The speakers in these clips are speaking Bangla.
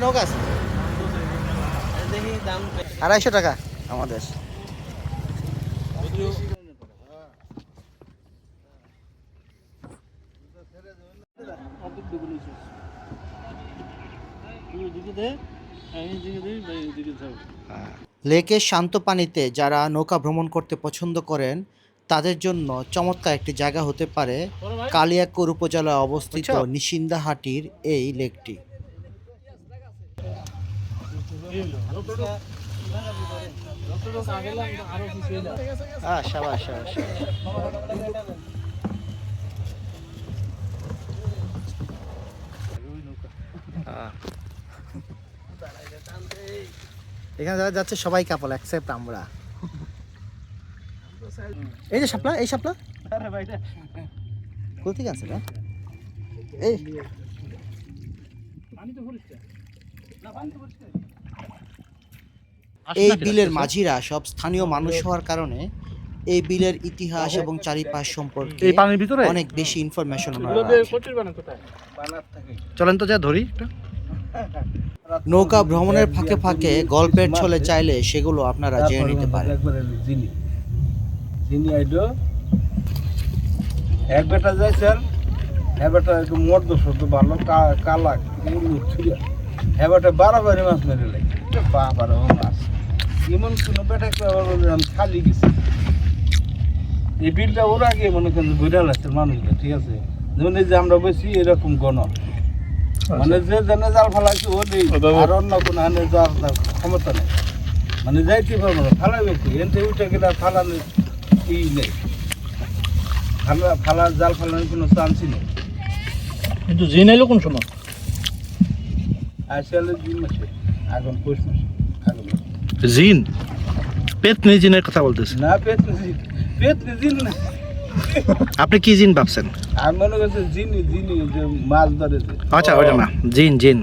নৌকা আছে আড়াইশো টাকা আমাদের। লেকের শান্ত পানিতে যারা নৌকা ভ্রমণ করতে পছন্দ করেন তাদের জন্য চমৎকার একটি জায়গা হতে পারে কালিয়াকৈর উপজেলায় অবস্থিত নিশিন্দাহাটির এই লেকটি যতটুকু আগে লাগবে আরও কিছু এলাম হ্যাঁ হ্যাঁ। এখানে যারা যাচ্ছে, সবাই কাপল অ্যাকসেপ্ট আমরা। এই যে শাপলা, এই শাপলা। আরে ভাইটা কোথা থেকে না এই। পানি তো পরিষ্কার। না, পানি তো পরিষ্কার। এই বিলের মাঝিরা সব স্থানীয় মানুষ হওয়ার কারণে এই বিলের ইতিহাস এবং চারিপাশ সম্পর্কে এই পানির ভিতরে? অনেক বেশি ইনফরমেশন এগুলো কোথায়? চলেন তো যা ধরি নৌকা ভ্রমণের ফাঁকে ফাঁকে গল্পের ছলে চাইলে সেগুলো আপনারা জেনে নিতে পারেন। একবারে জিনি। জিনি আইলো এক বেটা যাইছেন হ্যাঁ বেটা একটু মর্দ সর্দ ভালো কালা ছুরিয়া হ্যাঁ বেটা বারাবারি মাছ মেরে লাগে। বাবার মাছ। এমন কোনো বেটা আবার বললাম খালি গেছে। এই বিলটা ওর আগে মনে করেন ঘুরে লাগছে মানুষগুলো ঠিক আছে? যেমন এই যে আমরা বেশি এরকম গণ। মানে যে জেনে জাল ফেলাইছে ও নেই। আর অন্য কোনো হানে যাওয়ার ক্ষমতা নেই। মানে যাইতে পারব না ফালাইবে কি এনতে উঠে গেলে আর ফালানোর ই নেই। ফালা ফালা জাল ফালানোর কোনো চান্সই নেই। কিন্তু জেনে এলো কোন সময়? আসলে দুই মাসে আগুন পৌষ মাসে। জিন। পেতনি জিনের কথা বলতেছে। না পেট পেট দিন না আপনি কি জিন ভাবছেন? আমি মনে করছি জিন জিনি যে মাছ ধরে আচ্ছা ওটা না। জিন জিন।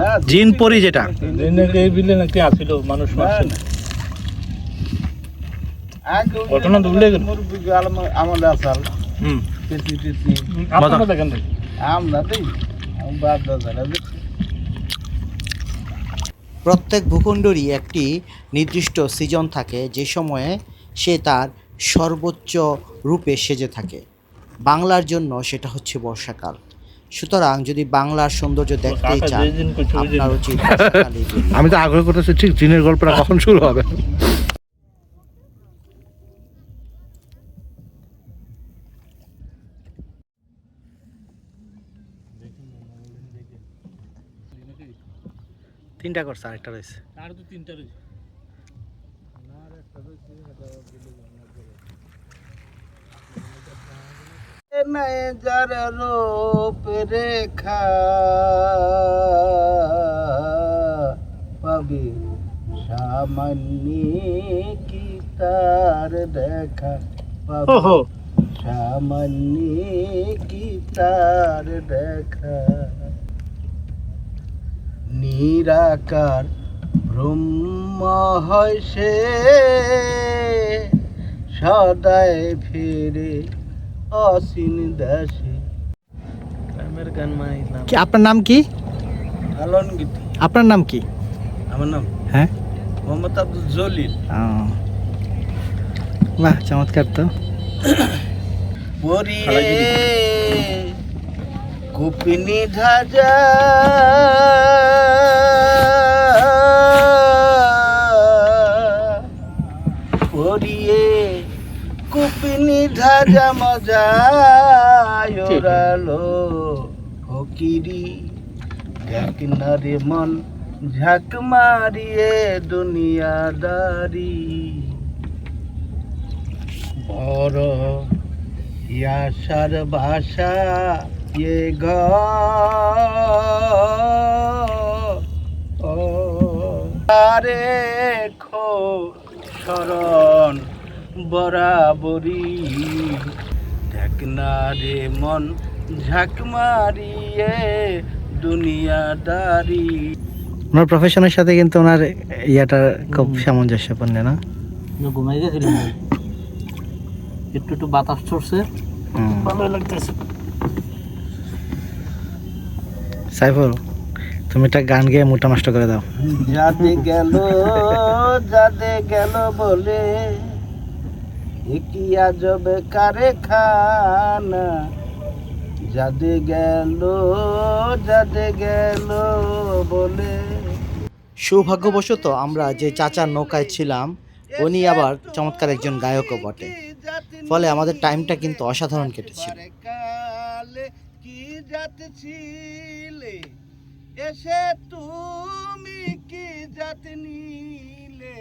না জিন পরি যেটা। জেনে এই বিলে নাকি আসছিল মানুষ না, মারছে? না। ঘটনা ভুলে গেল। আমলে আসাল হুম। পেটি টেটি আপনারা দেখেন আমরা দেই। আমি বাদ দাদা প্রত্যেক ভূখণ্ডরই একটি নির্দিষ্ট সিজন থাকে যে সময়ে সে তার সর্বোচ্চ রূপে সেজে থাকে। বাংলার জন্য সেটা হচ্ছে বর্ষাকাল। সুতরাং যদি বাংলার সৌন্দর্য দেখতে চান। আপনার উচিত আমি তো আগ্রহ করতেছি ঠিক দিনের গল্পটা কখন শুরু হবে? তিনটা করছে আরেকটা রয়েছে। আর তো তিনটা রয়েছে। যার রূপ রেখা পাবে সামান্য কি তার দেখা পাবে। সামান্য কি তার দেখা নিরাকার ব্রহ্ম হয় সে। সদায় ফিরে অসীন দাসে। গ্রামের গান কি আপনার নাম কি? আলন গীতি আপনার নাম কি? আমার নাম হ্যাঁ? মোহাম্মদ আব্দুল জলিল। বাহ চমৎকার তো। পরিয়ে কুপিনি ধাজা। পরিয়ে কুপিনি ধাজা মজা ওরালো ফকিরি। দেখ না রে মন, ঝাঁক মারিয়ে দুনিয়াদারি। বড় ইয়াসার ভাষা ইয়ে গ। আরে খো শরণ বরাবরি দেখ না রে মন ঝাঁক মারিয়ে দুনিয়াদারি। ওনার প্রফেশনের সাথে কিন্তু ওনার ইয়াটা খুব সামঞ্জস্যপূর্ণ না? ঘুমাই গেছিলাম। একটু একটু বাতাস চড়ছে। ভালো লাগতেছে। সাইফুল তুমি একটা গান গেয়ে মুটা নষ্ট করে দাও। যাদে গেল যাদে গেল বলে। কি আজবে কারে খানা যাদে গেল যাদে গেল বলে। সৌভাগ্যবশত আমরা যে চাচার নৌকায় ছিলাম উনি আবার চমৎকার একজন গায়কও বটে। ফলে আমাদের টাইমটা কিন্তু অসাধারণ কেটেছিল। কালে কি জাত ছিলে এসে তুমি কি জাত নিলে?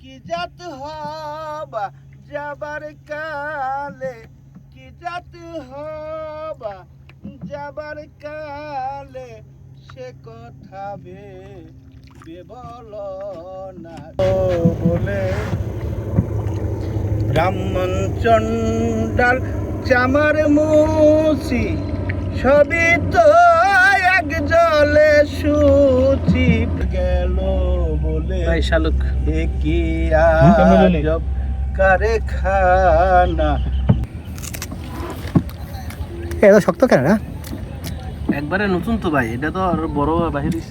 কি জাত হবা যাবার কালে? কি জাত হবা যাবার কালে? সে কথা ভেবে বল না। বলে, ব্রাহ্মণ চণ্ডাল চামার মুসি, সবই তো এক জলে সুচি গেল বলে ভাই শালুক। এ কি? আজব কারে খানা এটা শক্ত কেন না একবারে নতুন তো ভাই এটা তো আর বড় বাহির তোরা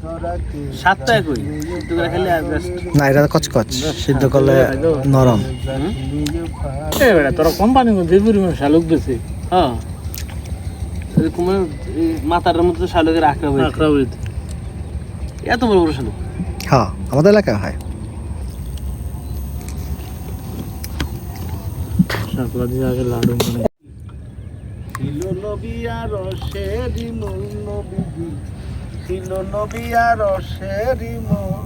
কি সাতটা একই খেলে না এটা কচকচ। সিদ্ধ করলে নরম। তোরা কোম্পানি যে পরিমাণ শালুক দিছে হ্যাঁ। মাথার মধ্যে শালুকের আঁকড়া আঁকড়া এত বড় বড় শালুক? হ্যাঁ আমাদের এলাকায় হয়। লাডু মানে ছিল নবী আর রসেরি মূল নবীজি ছিল নবী আর মূল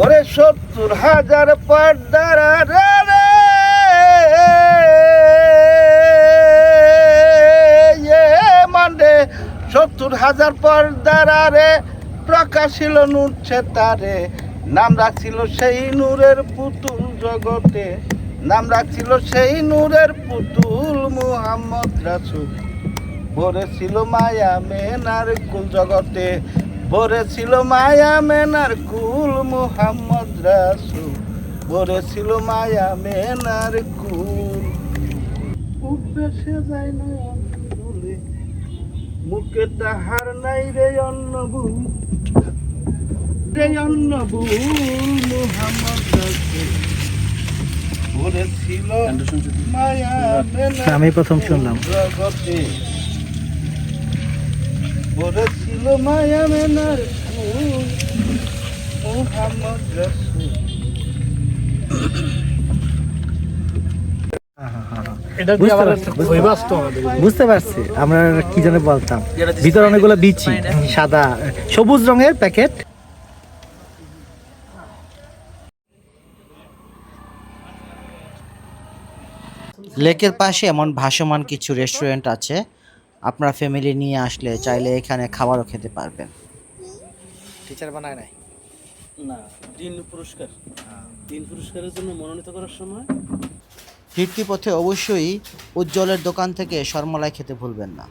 ওরে সত্তর হাজার পর্দার রে। সত্তর হাজার পর্দার রে প্রকাশিল নুরছে তারে নাম রাখছিল সেই নূরের পুতুল জগতে। নাম রাখছিল সেই নূরের পুতুল মুহাম্মদ রাসুল। ভরে ছিল মায়া মেনার কুল জগতে ভরে ছিল মায়া মেনার কুল মুহাম্মদ রাসুল ভরে ছিল মায়া মেনার কুল। উঠবে সে যায় না মুখে তাহার নাই রে অন্ন ভুল। রে অন্ন ভুল মুহাম্মদ মেনার আমি প্রথম শুনলাম। বলেছিল মায়া মেনার মুহাম্মদ রাসূল। বুঝতে পারছি আমরা কি যেন বলতাম। ভিতরে অনেকগুলো বিচি সাদা সবুজ রঙের প্যাকেট। লেকের পাশে এমন ভাসমান কিছু রেস্টুরেন্ট আছে। আপনার ফ্যামিলি নিয়ে আসলে চাইলে এখানে খাবারও খেতে পারবেন। টিচার বানায় নাই? না দিন পুরস্কার। দিন পুরস্কারের জন্য মনোনীত করার সময় ফিরতি পথে অবশ্যই উজ্জ্বলের দোকান থেকে শর্মলাই খেতে ভুলবেন না।